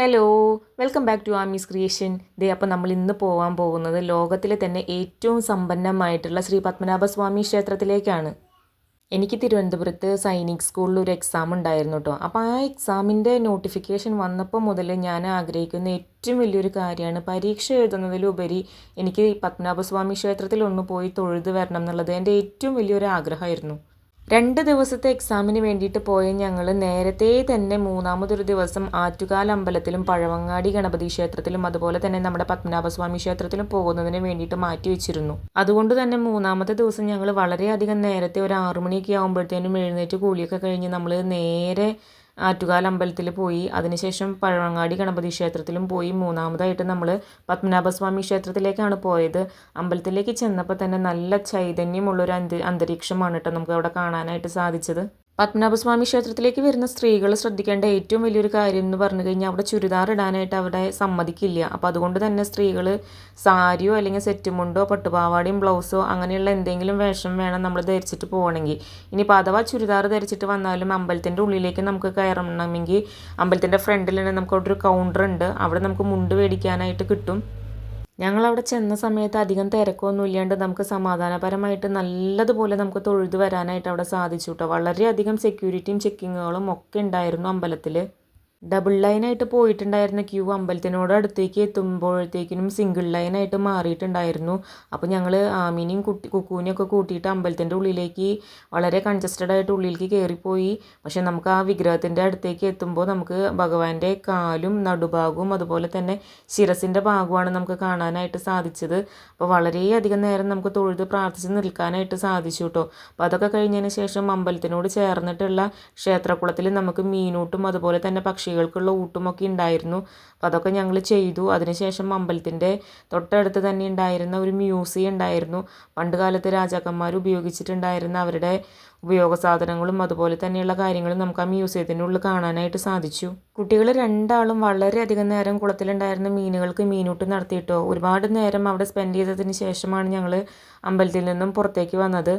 Hello welcome back to Amee's creation ദേ അപ്പോൾ നമ്മൾ ഇന്ന് പോകാൻ പോകുന്നത് ലോകത്തിലെ തന്നെ ഏറ്റവും സമ്പന്നമായിട്ടുള്ള ശ്രീ പത്മനാഭസ്വാമി ക്ഷേത്രത്തിലേക്കാണ്. എനിക്ക് തിരുവനന്തപുരത്ത് സൈനിക് സ്കൂളിൽ ഒരു എക്സാം ഉണ്ടായിരുന്നു കേട്ടോ അപ്പോൾ ആ എക്സാമിന്റെ നോട്ടിഫിക്കേഷൻ വന്നപ്പോൾ മുതൽ ഞാൻ ആഗ്രഹിക്കുന്ന ഏറ്റവും വലിയൊരു കാര്യമാണ് പരീക്ഷ എഴുതുന്നതിലുപരി എനിക്ക് പത്മനാഭസ്വാമി ക്ഷേത്രത്തിൽ ഒന്ന് പോയി തൊഴുത് വരണം എന്നുള്ളത് എന്റെ ഏറ്റവും വലിയൊരു ആഗ്രഹമായിരുന്നു. രണ്ട് ദിവസത്തെ എക്സാമിന് വേണ്ടിയിട്ട് പോയ ഞങ്ങൾ നേരത്തെ തന്നെ മൂന്നാമതൊരു ദിവസം ആറ്റുകാൽ അമ്പലത്തിലും പഴവങ്ങാടി ഗണപതി ക്ഷേത്രത്തിലും അതുപോലെ തന്നെ നമ്മുടെ പത്മനാഭസ്വാമി ക്ഷേത്രത്തിലും പോകുന്നതിന് വേണ്ടിയിട്ട് മാറ്റി വെച്ചിരുന്നു. അതുകൊണ്ട് തന്നെ മൂന്നാമത്തെ ദിവസം ഞങ്ങൾ വളരെയധികം നേരത്തെ ഒരു ആറുമണിയൊക്കെ ആകുമ്പോഴത്തേനും എഴുന്നേറ്റ് കൂലിയൊക്കെ കഴിഞ്ഞ് നമ്മൾ നേരെ ആറ്റുകാൽ അമ്പലത്തിൽ പോയി. അതിനുശേഷം പഴവങ്ങാടി ഗണപതി ക്ഷേത്രത്തിലും പോയി. മൂന്നാമതായിട്ട് നമ്മൾ പത്മനാഭസ്വാമി ക്ഷേത്രത്തിലേക്കാണ് പോയത്. അമ്പലത്തിലേക്ക് ചെന്നപ്പോൾ തന്നെ നല്ല ചൈതന്യമുള്ളൊരു അന്ത അന്തരീക്ഷമാണ് കേട്ടോ നമുക്ക് അവിടെ കാണാനായിട്ട് സാധിച്ചത്. പത്മനാഭസ്വാമി ക്ഷേത്രത്തിലേക്ക് വരുന്ന സ്ത്രീകൾ ശ്രദ്ധിക്കേണ്ട ഏറ്റവും വലിയൊരു കാര്യം എന്ന് പറഞ്ഞു കഴിഞ്ഞാൽ അവിടെ ചുരിദാർ ഇടാനായിട്ട് അവിടെ സമ്മതിക്കില്ല. അപ്പോൾ അതുകൊണ്ട് തന്നെ സ്ത്രീകൾ സാരിയോ അല്ലെങ്കിൽ സെറ്റ് മുണ്ടോ പട്ടുപാവാടയും ബ്ലൗസോ അങ്ങനെയുള്ള എന്തെങ്കിലും വേഷം വേണം നമ്മൾ ധരിച്ചിട്ട് പോകണമെങ്കിൽ ഇനിയിപ്പോൾ അഥവാ ചുരിദാർ ധരിച്ചിട്ട് വന്നാലും അമ്പലത്തിന്റെ ഉള്ളിലേക്ക് നമുക്ക് കയറണമെങ്കിൽ അമ്പലത്തിന്റെ ഫ്രണ്ടിൽ തന്നെ നമുക്ക് അവിടെ ഒരു കൗണ്ടർ ഉണ്ട്. അവിടെ നമുക്ക് മുണ്ട് മേടിക്കാനായിട്ട് കിട്ടും. ഞങ്ങളവിടെ ചെന്ന സമയത്ത് അധികം തിരക്കൊന്നും ഇല്ലാണ്ട് നമുക്ക് സമാധാനപരമായിട്ട് നല്ലതുപോലെ നമുക്ക് തൊഴുതു വരാനായിട്ട് അവിടെ സാധിച്ചു കേട്ടോ വളരെയധികം സെക്യൂരിറ്റിയും ചെക്കിങ്ങുകളും ഒക്കെ ഉണ്ടായിരുന്നു അമ്പലത്തിൽ ഡബിൾ ലൈനായിട്ട് പോയിട്ടുണ്ടായിരുന്ന ക്യൂ അമ്പലത്തിനോട് അടുത്തേക്ക് എത്തുമ്പോഴത്തേക്കിനും സിംഗിൾ ലൈനായിട്ട് മാറിയിട്ടുണ്ടായിരുന്നു. അപ്പോൾ ഞങ്ങൾ ആമീനെയും കുട്ടി കുക്കൂനെയൊക്കെ കൂട്ടിയിട്ട് അമ്പലത്തിന്റെ ഉള്ളിലേക്ക് വളരെ കൺജസ്റ്റഡ് ആയിട്ട് ഉള്ളിലേക്ക് കയറിപ്പോയി. പക്ഷേ നമുക്ക് ആ വിഗ്രഹത്തിന്റെ അടുത്തേക്ക് എത്തുമ്പോൾ നമുക്ക് ഭഗവാന്റെ കാലും നടുഭാഗവും അതുപോലെ തന്നെ ശിരസിന്റെ ഭാഗമാണ് നമുക്ക് കാണാനായിട്ട് സാധിച്ചത്. അപ്പോൾ വളരെയധികം നേരം നമുക്ക് തൊഴുത് പ്രാർത്ഥിച്ച് നിൽക്കാനായിട്ട് സാധിച്ചു കേട്ടോ. അപ്പോൾ അതൊക്കെ കഴിഞ്ഞതിന് ശേഷം അമ്പലത്തിനോട് ചേർന്നിട്ടുള്ള ക്ഷേത്രക്കുളത്തിൽ നമുക്ക് മീനൂട്ടും അതുപോലെ തന്നെ പക്ഷി പക്ഷികൾക്കുള്ള ഊട്ടുമൊക്കെ ഉണ്ടായിരുന്നു. അപ്പോൾ അതൊക്കെ ഞങ്ങൾ ചെയ്തു. അതിനുശേഷം അമ്പലത്തിന്റെ തൊട്ടടുത്ത് തന്നെ ഉണ്ടായിരുന്ന ഒരു മ്യൂസിയം ഉണ്ടായിരുന്നു. പണ്ട് കാലത്ത് രാജാക്കന്മാർ ഉപയോഗിച്ചിട്ടുണ്ടായിരുന്ന അവരുടെ ഉപയോഗ സാധനങ്ങളും അതുപോലെ തന്നെയുള്ള കാര്യങ്ങളും നമുക്ക് ആ മ്യൂസിയത്തിന്റെ ഉള്ളിൽ കാണാനായിട്ട് സാധിച്ചു. കുട്ടികൾ രണ്ടാളും വളരെയധികം നേരം കുളത്തിലുണ്ടായിരുന്ന മീനുകൾക്ക് മീനൂട്ട് നടത്തിയിട്ടോ ഒരുപാട് നേരം അവിടെ സ്പെൻഡ് ചെയ്തതിന് ശേഷമാണ് ഞങ്ങൾ അമ്പലത്തിൽ നിന്നും പുറത്തേക്ക് വന്നത്.